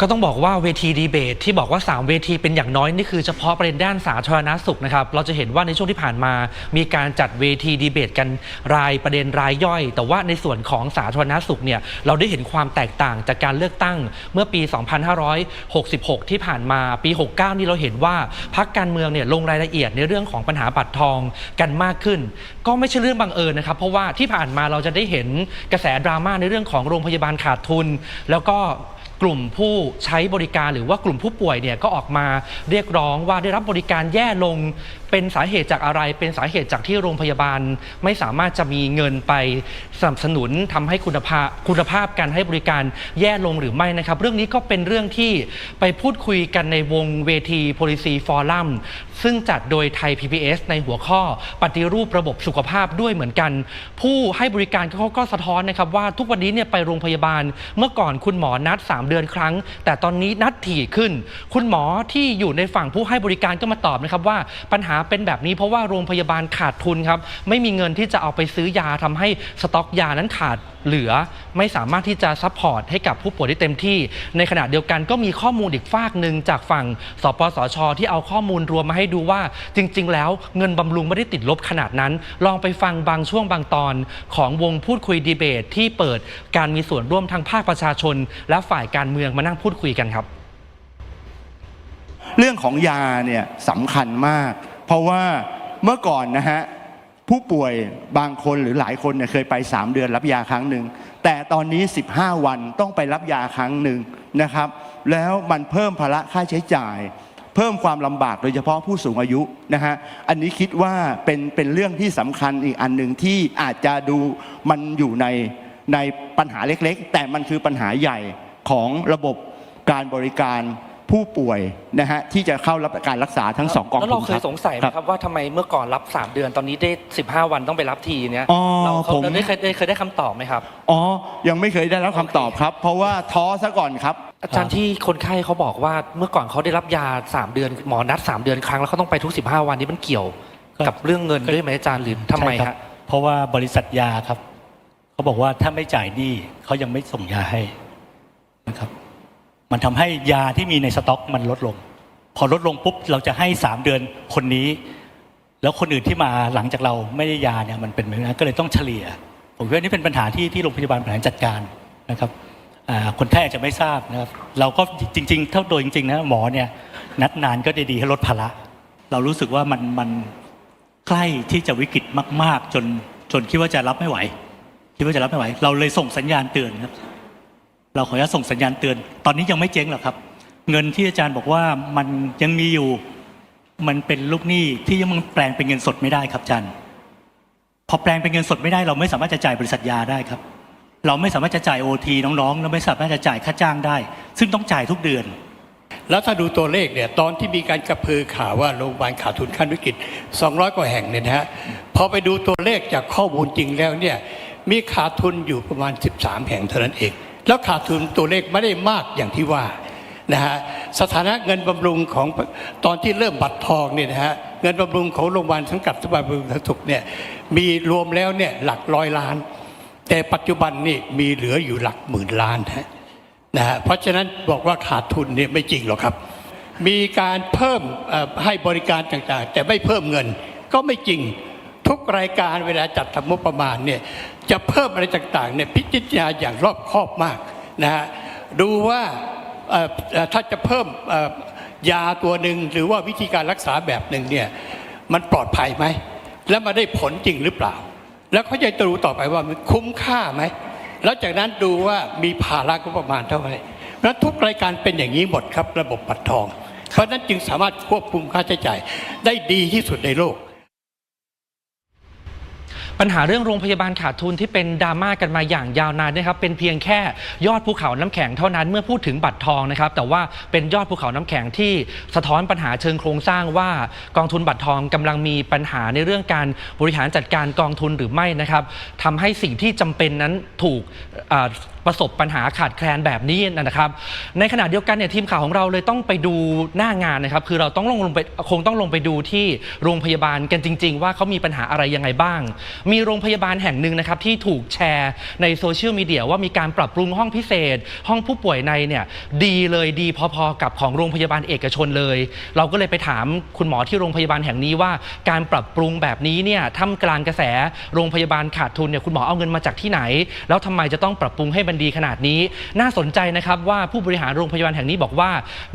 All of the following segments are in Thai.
ก็ต้องบอกว่าเวทีดีเบตที่บอกว่า 3 เวทีเป็นอย่างน้อยนี่คือเฉพาะประเด็นด้านสาธารณสุขนะครับเราจะเห็นว่าในช่วงที่ผ่านมา มีการจัดเวทีดีเบตกันรายประเด็นรายย่อย แต่ว่าในส่วนของสาธารณสุขเนี่ยเราได้เห็นความแตกต่างจากการเลือกตั้งเมื่อปี 2566 ที่ผ่านมาปี 69 นี่เราเห็นว่าพักการเมืองเนี่ยลงรายละเอียดในเรื่องของปัญหาบัตรทองกันมากขึ้น ก็ไม่ใช่เรื่องบังเอิญนะครับเพราะว่าที่ผ่านมาเราจะได้เห็นกระแสดราม่าในเรื่องของโรงพยาบาลขาดทุน แล้วก็ กลุ่มผู้ใช้บริการหรือว่ากลุ่มผู้ป่วยเนี่ยก็ออกมาเรียกร้องว่าได้รับบริการแย่ลงเป็นสาเหตุจากอะไร เป็นสาเหตุจากที่โรงพยาบาลไม่สามารถจะมีเงินไปสนับสนุนทำให้คุณภาพคุณภาพการให้บริการแย่ลงหรือไม่นะครับ เรื่องนี้ก็เป็นเรื่องที่ไปพูดคุยกันในวงเวที Policy Forum ซึ่งจัดโดยไทย PBS ในหัวข้อปฏิรูประบบสุขภาพด้วยเหมือนกัน ผู้ให้บริการเขาก็สะท้อนนะครับว่าทุกวันนี้เนี่ยไปโรงพยาบาลเมื่อก่อนคุณหมอนัด 3 เดือนครั้ง แต่ตอนนี้นัดถี่ขึ้น คุณหมอที่อยู่ในฝั่งผู้ให้บริการก็มาตอบนะครับว่าปัญหาเป็นแบบนี้เพราะว่าโรงพยาบาลขาดทุนครับไม่มีเงินที่จะเอาไปซื้อยาทำให้สต็อกยานั้นขาดเหลือ ไม่สามารถที่จะซัพพอร์ตให้กับผู้ป่วยได้เต็มที่ ในขณะเดียวกันก็มีข้อมูลอีกฝากหนึ่งจากฝั่งสปสช ที่เอาข้อมูลรวมมาให้ดูว่า จริง ๆ แล้วเงินบำรุงไม่ได้ติดลบขนาดนั้น ลองไปฟังบางช่วงบางตอนของวงพูดคุยดีเบต ที่เปิดการมีส่วนร่วมทางภาคประชาชน และฝ่ายการเมืองมานั่งพูดคุยกันครับ เรื่องของยาเนี่ยสำคัญมาก เพราะว่าเมื่อก่อนนะฮะผู้ป่วยบางคนหรือหลายคนเนี่ยเคยไป 3 เดือนรับยาครั้งหนึ่งแต่ตอนนี้ 15 วันต้องไปรับยาครั้งหนึ่งนะครับ แล้วมันเพิ่มภาระค่าใช้จ่าย เพิ่มความลำบากโดยเฉพาะผู้สูงอายุนะฮะอันนี้คิดว่าเป็นเป็นเรื่องที่สำคัญอีกอันหนึ่งที่อาจจะดูมันอยู่ในในปัญหาเล็กๆ แต่มันคือปัญหาใหญ่ของระบบการบริการ ผู้ป่วยนะฮะที่จะเข้ารับการรักษาทั้งสองกองแล้วทุเรานเคคยรับสงสัยไหมครับว่าทำไมเมื่อก่อนรับ 3 เดือนตอนนี้ได้ 15 วันต้องไปรับทีเนี้ยอ๋อเราเขาผม เราได้เคยได้เคยได้คำตอบไหมครับ อ๋อ ยังไม่เคยได้รับคำตอบครับ เพราะว่าท้อซะก่อนครับ อาจารย์ที่คนไข้เขาบอกว่าเมื่อก่อนเขาได้รับยา 3 เดือนหมอนัด 3 เดือนครั้งแล้วเขาต้องไปทุก 15 วันนี้มันเกี่ยวก็กับเรื่องเงินด้วยไหมอาจารย์หรือทำไมใช่ครัฮะบเพราะว่าบริษัทยาครับ เขาบอกว่าถ้าไม่จ่ายหนี้เขายังไม่ส่งยาให้นะครับ มันทำให้ยาที่มีในสต็อกมันลดลง พอลดลงปุ๊บเราจะให้สามเดือนคนนี้ แล้วคนอื่นที่มาหลังจากเราไม่ได้ยาเนี่ยมันเป็นแบบนั้นก็เลยต้องเฉลี่ย ผมว่านี่เป็นปัญหาที่ที่โรงพยาบาลบริหารจัดการนะครับคนไข้อาจจะไม่ทราบนะครับเราก็จริงๆ เท่าโดยจริงๆนะหมอเนี่ยนัดนานก็จะดีให้ลดภาระเรารู้สึกว่ามันมันใกล้ที่จะวิกฤตมาก ๆ จนจนคิดว่าจะรับไม่ไหว คิดว่าจะรับไม่ไหว เราเลยส่งสัญญาณเตือนครับ เราขออนุญาตส่งสัญญาณเตือน ตอนนี้ยังไม่เจ๊งหรอกครับ เงินที่อาจารย์บอกว่ามันยังมีอยู่ มันเป็นลูกหนี้ที่ยังแปลงเป็นเงินสดไม่ได้ครับอาจารย์ พอแปลงเป็นเงินสดไม่ได้เราไม่สามารถจะจ่ายบริษัทยาได้ครับ เราไม่สามารถจะจ่ายโอทีน้องๆเราไม่สามารถจะจ่ายค่าจ้างได้ ซึ่งต้องจ่ายทุกเดือน แล้วถ้าดูตัวเลขเนี่ยตอนที่มีการกระพือข่าวว่าโรงพยาบาลขาดทุนขั้นวิกฤต 200 กว่าแห่งเนี่ยนะฮะพอไปดูตัวเลขจากข้อมูลจริงแล้วเนี่ยมีขาดทุนอยู่ประมาณ 13 แห่งเท่านั้นเอง แล้วขาดทุนตัวเลขไม่ได้มากอย่างที่ว่านะฮะสถานะเงินบำรุงของตอนที่เริ่มบัตรทองเนี่ยนะฮะเงินบำรุงของโรงพยาบาลสังกัดสถาบันบำรุงทางสุขเนี่ยมีรวมแล้วเนี่ยหลักร้อยล้าน แต่ปัจจุบันนี่มีเหลืออยู่หลักหมื่นล้านนะฮะเพราะฉะนั้นบอกว่าขาดทุนเนี่ยไม่จริงหรอกครับ มีการเพิ่มให้บริการต่างๆ แต่ไม่เพิ่มเงินก็ไม่จริง ทุกรายการเวลาจัดทำงบประมาณเนี่ยจะเพิ่มอะไรต่างๆเนี่ยพิจารณาอย่างรอบคอบมากนะฮะดูว่าถ้าจะเพิ่มยาตัวหนึ่งหรือว่าวิธีการรักษาแบบหนึ่งเนี่ยมันปลอดภัยไหม แล้วมาได้ผลจริงหรือเปล่า แล้วเขาจะดูต่อไปว่ามันคุ้มค่าไหม แล้วจากนั้นดูว่ามีภาระก็ประมาณเท่าไหร่เพราะฉะนั้นทุกรายการเป็นอย่างนี้หมดครับระบบบัตรทอง เพราะนั้นจึงสามารถควบคุมค่าใช้จ่ายได้ดีที่สุดในโลก ปัญหาเรื่องโรงพยาบาลขาดทุนที่เป็นดราม่ากันมาอย่างยาวนานนะครับเป็นเพียงแค่ยอดภูเขาน้ำแข็งเท่านั้นเมื่อพูดถึงบัตรทองนะครับแต่ว่าเป็นยอดภูเขาน้ำแข็งที่สะท้อนปัญหาเชิงโครงสร้างว่ากองทุนบัตรทองกำลังมีปัญหาในเรื่องการบริหารจัดการกองทุนหรือไม่นะครับทำให้สิ่งที่จำเป็นนั้นถูก ประสบปัญหาขาดแคลนแบบนี้นะครับ ในขณะเดียวกันเนี่ยทีมข่าวของเราเลยต้องไปดูหน้างานนะครับ คือเราต้องลงลงไปคงต้องลงไปดูที่โรงพยาบาลกันจริง ๆ ว่าเขามีปัญหาอะไรยังไงบ้าง มีโรงพยาบาลแห่งหนึ่งนะครับที่ถูกแชร์ในโซเชียลมีเดียว่ามีการปรับปรุงห้องพิเศษ ห้องผู้ป่วยในเนี่ยดีเลยดีพอๆกับของโรงพยาบาลเอกชนเลย เราก็เลยไปถามคุณหมอที่โรงพยาบาลแห่งนี้ว่าการปรับปรุงแบบนี้เนี่ยท่ามกลางกระแสโรงพยาบาลขาดทุนเนี่ยคุณหมอเอาเงินมาจากที่ไหน แล้วทำไมจะต้องปรับปรุงให้มันดีขนาดนี้ น่าสนใจนะครับว่าผู้บริหารโรงพยาบาลแห่งนี้บอกว่า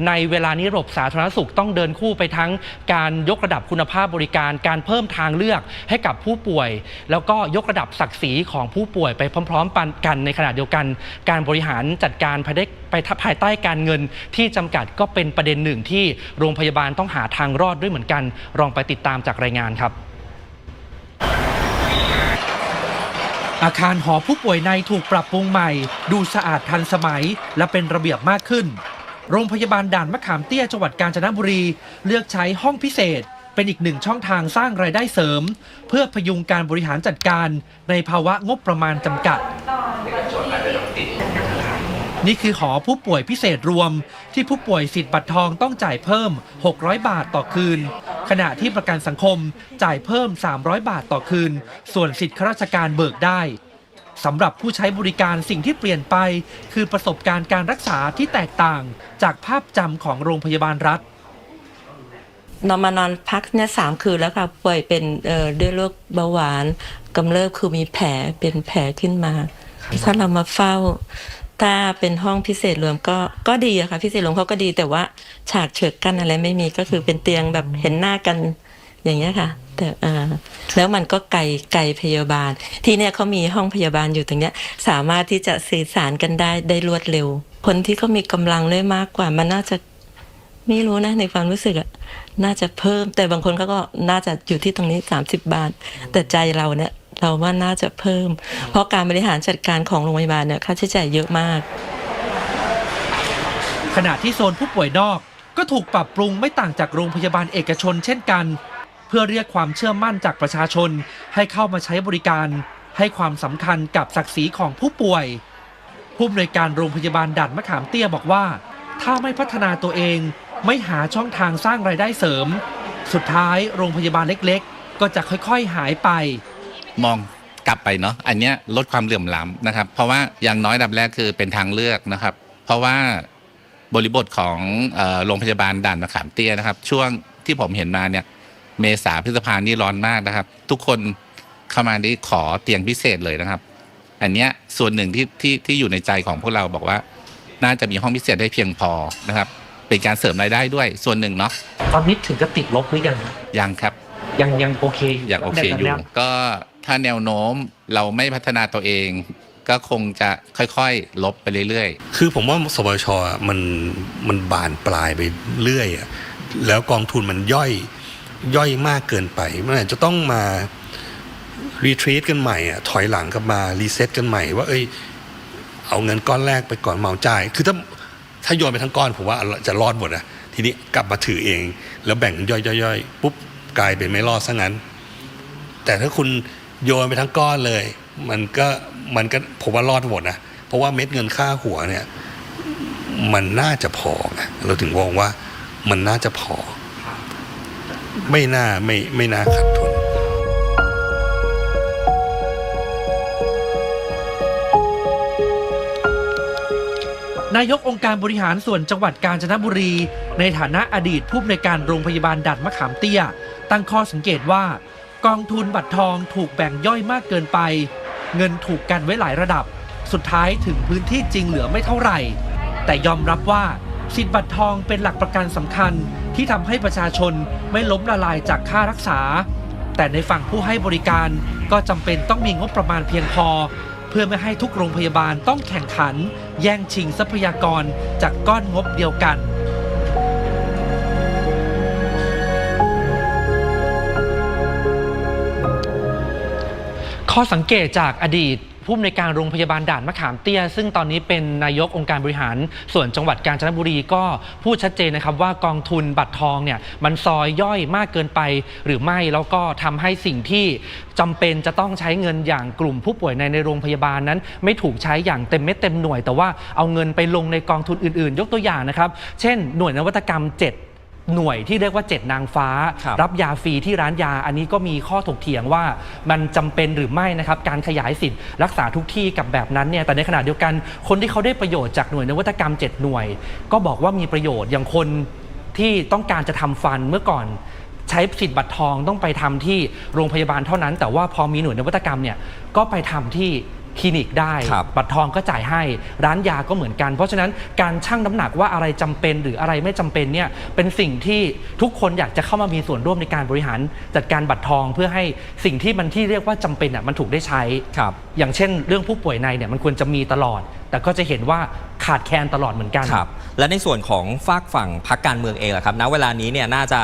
ในเวลานี้ระบบสาธารณสุขต้องเดินคู่ไปทั้งการยกระดับคุณภาพบริการ การเพิ่มทางเลือกให้กับผู้ป่วย แล้วก็ยกระดับศักดิ์ศรีของผู้ป่วยไปพร้อมๆกันในขณะเดียวกัน การบริหารจัดการภายใต้ไปภายใต้การเงินที่จำกัดก็เป็นประเด็นหนึ่งที่โรงพยาบาลต้องหาทางรอดด้วยเหมือนกันลองไปติดตามจากรายงานครับ อาคารหอผู้ป่วยในถูกปรับปรุงใหม่ ดูสะอาดทันสมัย และเป็นระเบียบมากขึ้น โรงพยาบาลด่านมะขามเตี้ยจังหวัดกาญจนบุรี เลือกใช้ห้องพิเศษ เป็นอีกหนึ่งช่องทางสร้างรายได้เสริม เพื่อพยุงการบริหารจัดการในภาวะงบประมาณจำกัด นี่คือหอผู้ป่วยพิเศษรวม ที่ผู้ป่วยสิทธิ์บัตรทองต้องจ่ายเพิ่ม 600 บาทต่อคืน ขณะที่ประกันสังคมจ่ายเพิ่ม 300 บาทต่อคืน ส่วนสิทธิข้าราชการเบิกได้สำหรับผู้ใช้บริการสิ่งที่เปลี่ยนไป คือประสบการณ์การรักษาที่แตกต่าง จากภาพจำของโรงพยาบาลรัฐนอนมานอนพักเนี่ยสามคืนแล้วค่ะป่วยเป็นเอ่อด้วยโรคเบาหวานกำเริบคือมีแผลเป็นแผลขึ้นมา ถ้าเรามาเฝ้า ถ้าเป็นห้องพิเศษรวมก็ก็ดีอะค่ะ พิเศษรวมเขาก็ดีแต่ว่าฉากเฉิกกั้นอะไรไม่มีก็คือเป็นเตียงแบบเห็นหน้ากันอย่างเงี้ยค่ะ แต่เออแล้วมันก็ไกลไกลพยาบาล ที่เนี่ยเขามีห้องพยาบาลอยู่ตรงเนี้ย สามารถที่จะสื่อสารกันได้ได้รวดเร็ว คนที่เขามีกำลังได้มากกว่ามันน่าจะไม่รู้นะในความรู้สึกอะน่าจะเพิ่ม แต่บางคนเขาก็น่าจะอยู่ที่ตรงนี้30บาท แต่ใจเราเนี่ย เราว่าน่าจะเพิ่ม เพราะการบริหารจัดการของโรงพยาบาลเนี่ยค่าใช้จ่ายเยอะมาก ขณะที่โซนผู้ป่วยนอกก็ถูกปรับปรุงไม่ต่างจากโรงพยาบาลเอกชนเช่นกัน เพื่อเรียกความเชื่อมั่นจากประชาชนให้เข้ามาใช้บริการ ให้ความสำคัญกับศักดิ์ศรีของผู้ป่วย ผู้อำนวยการโรงพยาบาลด่านมะขามเตี้ยบอกว่า ถ้าไม่พัฒนาตัวเอง ไม่หาช่องทางสร้างรายได้เสริม สุดท้ายโรงพยาบาลเล็ก ๆ ก็จะค่อยๆหายไป มองกลับไปเนาะอันเนี้ยลดความเหลื่อมล้ำนะครับ เพราะว่าอย่างน้อยอันดับแรกคือเป็นทางเลือกนะครับ เพราะว่าบริบทของเอ่อโรงพยาบาลด่านมะขามเตี้ยนะครับ ช่วงที่ผมเห็นมาเนี่ยเมษาพฤษภานี่ร้อนมากนะครับ ทุกคนเข้ามาได้ขอเตียงพิเศษเลยนะครับ อันเนี้ยส่วนหนึ่งที่ที่ที่อยู่ในใจของพวกเราบอกว่า น่าจะมีห้องพิเศษได้เพียงพอนะครับ เป็นการเสริมรายได้ด้วยส่วนหนึ่งเนาะตอนนี้ถึงจะติดลบหรือยังยังครับ ยังยังโอเคอย่างโอเคอยู่ก็ ถ้าแนวโน้มเราไม่พัฒนาตัวเองก็คงจะค่อยๆ ลบไปเรื่อยๆ คือผมว่าสบชมันมันบานปลายไปเรื่อยอะแล้วกองทุนมันย่อยย่อยมากเกินไป มันอาจจะต้องมารีทรีตกันใหม่อะถอยหลังกลับมารีเซ็ตกันใหม่ว่าเอ้ย เอาเงินก้อนแรกไปก่อนเมาจ่าย คือถ้าถ้าโยนไปทั้งก้อนผมว่าจะรอดหมดอะทีนี้กลับมาถือเอง แล้วแบ่งย่อยๆปุ๊บกลายเป็นไม่รอดซะงั้น แต่ถ้าคุณ โยนไปทั้งก้อนเลย มันก็มันก็ผมว่ารอดหมดนะเพราะว่าเม็ดเงินค่าหัวเนี่ย มันน่าจะพอไงเราถึงมองว่ามันน่าจะพอ ไม่น่าไม่ไม่น่าขาดทุนนายกองค์การบริหารส่วนจังหวัดกาญจนบุรี ในฐานะอดีตผู้อำนวยการโรงพยาบาลดัดมะขามเตี้ย ตั้งข้อสังเกตว่า กองทุนบัตรทองถูกแบ่งย่อยมากเกินไป เงินถูกกันไว้หลายระดับ สุดท้ายถึงพื้นที่จริงเหลือไม่เท่าไหร่ แต่ยอมรับว่าสิทธิ์บัตรทองเป็นหลักประกันสำคัญที่ทำให้ประชาชนไม่ล้มละลายจากค่ารักษา แต่ในฝั่งผู้ให้บริการก็จำเป็นต้องมีงบประมาณเพียงพอ เพื่อไม่ให้ทุกโรงพยาบาลต้องแข่งขัน แย่งชิงทรัพยากรจากก้อนงบเดียวกัน ข้อสังเกตจากอดีตผู้อำนวยการโรงพยาบาลด่านมะขามเตี้ย ซึ่งตอนนี้เป็นนายกองค์การบริหาร ส่วนจังหวัดกาญจนบุรีก็พูดชัดเจนนะครับว่ากองทุนบัตรทองเนี่ยมันซอยย่อยมากเกินไปหรือไม่แล้วก็ทำให้สิ่งที่จำเป็นจะต้องใช้เงินอย่างกลุ่มผู้ป่วยในในโรงพยาบาลนั้น ไม่ถูกใช้อย่างเต็มเม็ดเต็มหน่วย แต่ว่าเอาเงินไปลงในกองทุนอื่นๆ ยกตัวอย่างนะครับ เช่น หน่วยนวัตกรรม 7 หน่วยที่เรียกว่า 7 นางฟ้า ครับรับยาฟรีที่ร้านยาอันนี้ก็มีข้อถกเถียงว่ามันจำเป็นหรือไม่นะครับ การขยายสิทธิ์รักษาทุกที่กับแบบนั้นเนี่ยแต่ในขณะเดียวกันคนที่เขาได้ประโยชน์จากหน่วยนวัตกรรม 7 หน่วย ก็บอกว่ามีประโยชน์อย่างคนที่ต้องการจะทำฟันเมื่อก่อน ใช้สิทธิ์บัตรทองต้องไปทำที่โรงพยาบาลเท่านั้น แต่ว่าพอมีหน่วยนวัตกรรมเนี่ยก็ไปทำที่ คลินิกได้ ครับบัตรทองก็จ่ายให้ ร้านยาก็เหมือนกัน เพราะฉะนั้นการชั่งน้ำหนักว่าอะไรจำเป็นหรืออะไรไม่จำเป็นเนี่ยเป็นสิ่งที่ทุกคนอยากจะเข้ามามีส่วนร่วมในการบริหารจัดการบัตรทองเพื่อให้สิ่งที่มันที่เรียกว่าจำเป็นอะมันถูกได้ใช้ ครับ อย่างเช่นเรื่องผู้ป่วยในเนี่ยมันควรจะมีตลอด แต่ก็จะเห็นว่า ขาดแคลนตลอดเหมือนกัน ครับ และในส่วนของฝากฝั่งพักการเมืองเองล่ะครับณเวลานี้เนี่ยน่าจะ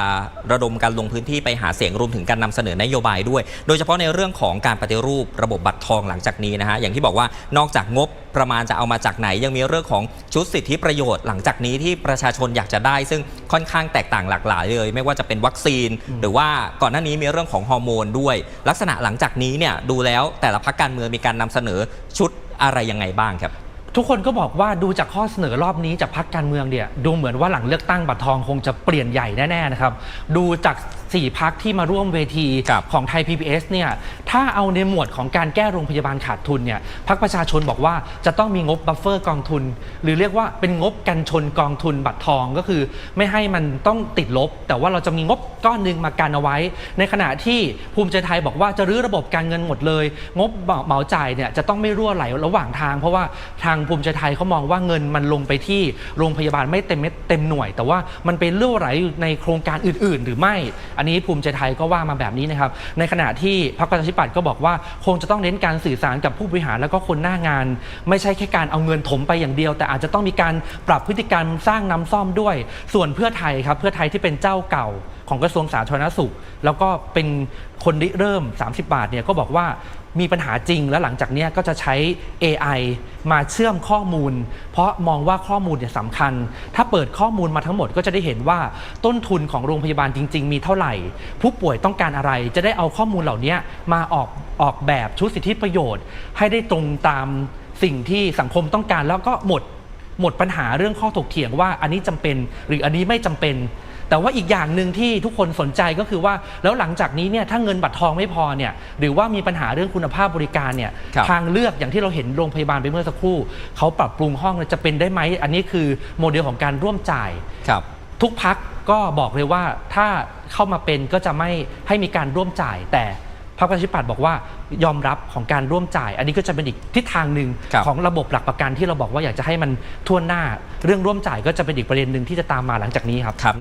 ระดมการลงพื้นที่ไปหาเสียงรวมถึงการนำเสนอนโยบายด้วย โดยเฉพาะในเรื่องของการปฏิรูประบบบัตรทองหลังจากนี้นะฮะอย่างที่บอกว่านอกจากงบประมาณจะเอามาจากไหน ยังมีเรื่องของชุดสิทธิประโยชน์หลังจากนี้ที่ประชาชนอยากจะได้ ซึ่งค่อนข้างแตกต่างหลากหลายเลย ไม่ว่าจะเป็นวัคซีน หรือว่าก่อนหน้านี้มีเรื่องของฮอร์โมนด้วย ลักษณะหลังจากนี้เนี่ยดูแล้วแต่ละพักการเมืองมีการนำเสนอชุดอะไรยังไงบ้างครับ ทุกคนก็บอกว่าดูจากข้อเสนอรอบนี้จากพักการเมืองเนี่ยดูเหมือนว่าหลังเลือกตั้งบัตรทองคงจะเปลี่ยนใหญ่แน่ๆนะครับ ดูจาก 4 พักที่มาร่วมเวทีครับของไทย PBS เนี่ยถ้าเอาในหมวดของการแก้โรงพยาบาลขาดทุนเนี่ยพักประชาชนบอกว่าจะต้องมีงบบัฟเฟอร์กองทุน หรือเรียกว่าเป็นงบกันชนกองทุนบัตรทองก็คือ ไม่ให้มันต้องติดลบ แต่ว่าเราจะมีงบก้อนหนึ่งมากันเอาไว้ ในขณะที่ภูมิใจไทยบอกว่าจะรื้อระบบการเงินหมดเลย งบเหมาจ่ายเนี่ยจะต้องไม่รั่วไหลระหว่างทาง เพราะว่าทางภูมิใจไทยเขามองว่าเงินมันลงไปที่โรงพยาบาลไม่เต็มเม็ดเต็มหน่วย แต่ว่ามันไปรั่วไหลอยู่ในโครงการอื่น ๆ หรือไม่อันนี้ภูมิใจไทยก็ว่ามาแบบนี้นะครับในขณะที่พรรคประชาธิปัตย์ก็บอกว่าคงจะต้องเน้นการสื่อสารกับผู้บริหารแล้วก็คนหน้างาน ไม่ใช่แค่การเอาเงินถมไปอย่างเดียว แต่อาจจะต้องมีการปรับพฤติกรรมสร้างน้ำซ่อมด้วย ส่วนเพื่อไทยครับเพื่อไทยที่เป็นเจ้าเก่าของกระทรวงสาธารณสุข แล้วก็เป็นคนริเริ่ม 30 บาทเนี่ยก็บอกว่า มีปัญหาจริงแล้วหลังจากนี้ก็จะใช้ AI มาเชื่อมข้อมูล เพราะมองว่าข้อมูลเนี่ยสำคัญ ถ้าเปิดข้อมูลมาทั้งหมดก็จะได้เห็นว่าต้นทุนของโรงพยาบาลจริง ๆ มีเท่าไหร่ ผู้ป่วยต้องการอะไรจะได้เอาข้อมูลเหล่านี้มาออกออกแบบชุดสิทธิประโยชน์ ให้ได้ตรงตามสิ่งที่สังคมต้องการแล้วก็หมดหมดปัญหาเรื่องข้อถกเถียงว่าอันนี้จำเป็นหรืออันนี้ไม่จำเป็น แต่ว่าอีกอย่างหนึ่งที่ทุกคนสนใจก็คือว่าแล้วหลังจากนี้เนี่ยถ้าเงินบัตรทองไม่พอเนี่ยหรือว่ามีปัญหาเรื่องคุณภาพบริการเนี่ยครับ ทางเลือกอย่างที่เราเห็นโรงพยาบาลไปเมื่อสักครู่เขาปรับปรุงห้องเนี่ยจะเป็นได้ไหมอันนี้คือโมเดลของการร่วมจ่าย ครับ ทุกพักก็บอกเลยว่าถ้าเข้ามาเป็นก็จะไม่ให้มีการร่วมจ่าย แต่พรรคประชาธิปัตย์บอกว่ายอมรับของการร่วมจ่าย อันนี้ก็จะเป็นอีกทิศทางหนึ่งครับ ของระบบหลักประกันที่เราบอกว่าอยากจะให้มันทั่วหน้า เรื่องร่วมจ่ายก็จะเป็นอีกประเด็นหนึ่งที่จะตามมาหลังจากนี้ครับ ครับ